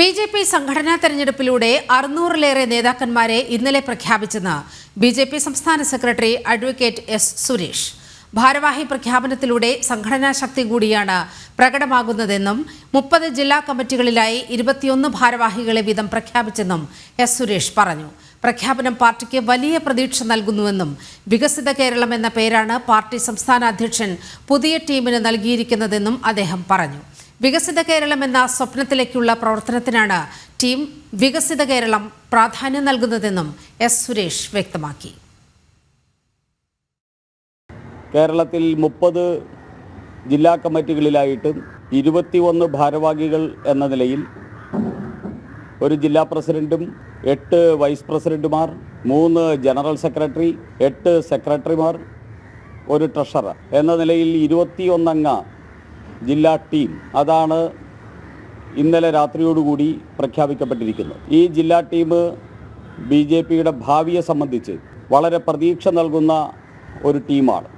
B J P സംഘടനാ തെരഞ്ഞെടുപ്പിലൂടെ അറുന്നൂറിലേറെ നേതാക്കന്മാരെ ഇന്നലെ പ്രഖ്യാപിച്ചെന്ന് ബി ജെ പി സംസ്ഥാന സെക്രട്ടറി അഡ്വക്കേറ്റ് എസ് സുരേഷ്. ഭാരവാഹി പ്രഖ്യാപനത്തിലൂടെ സംഘടനാ ശക്തി കൂടിയാണ് പ്രകടമാകുന്നതെന്നും മുപ്പത് ജില്ലാ കമ്മിറ്റികളിലായി ഇരുപത്തിയൊന്ന് ഭാരവാഹികളെ വീതം പ്രഖ്യാപിച്ചെന്നും എസ് സുരേഷ് പറഞ്ഞു. പ്രഖ്യാപനം പാർട്ടിക്ക് വലിയ പ്രതീക്ഷ നൽകുന്നുവെന്നും വികസിത കേരളം എന്ന പേരാണ് പാർട്ടി സംസ്ഥാന അധ്യക്ഷൻ പുതിയ ടീമിന് നൽകിയിരിക്കുന്നതെന്നും അദ്ദേഹം പറഞ്ഞു. വികസിത കേരളം എന്ന സ്വപ്നത്തിലേക്കുള്ള പ്രവർത്തനത്തിനാണ് ടീം വികസിത കേരളം പ്രാധാന്യം നൽകുന്നതെന്നും എസ് സുരേഷ് വ്യക്തമാക്കി. കേരളത്തിൽ മുപ്പത് ജില്ലാ കമ്മിറ്റികളിലായിട്ട് ഇരുപത്തിയൊന്ന് ഭാരവാഹികൾ എന്ന നിലയിൽ ഒരു ജില്ലാ പ്രസിഡന്റും എട്ട് വൈസ് പ്രസിഡന്റുമാർ മൂന്ന് ജനറൽ സെക്രട്ടറി എട്ട് സെക്രട്ടറിമാർ ഒരു ട്രഷറർ എന്ന നിലയിൽ ഇരുപത്തിയൊന്നംഗ ജില്ലാ ടീം അതാണ് ഇന്നലെ രാത്രിയോടുകൂടി പ്രഖ്യാപിക്കപ്പെട്ടിരിക്കുന്നത്. ഈ ജില്ലാ ടീം ബി ജെ പിയുടെ ഭാവിയെ സംബന്ധിച്ച് വളരെ പ്രതീക്ഷ നൽകുന്ന ഒരു ടീമാണ്.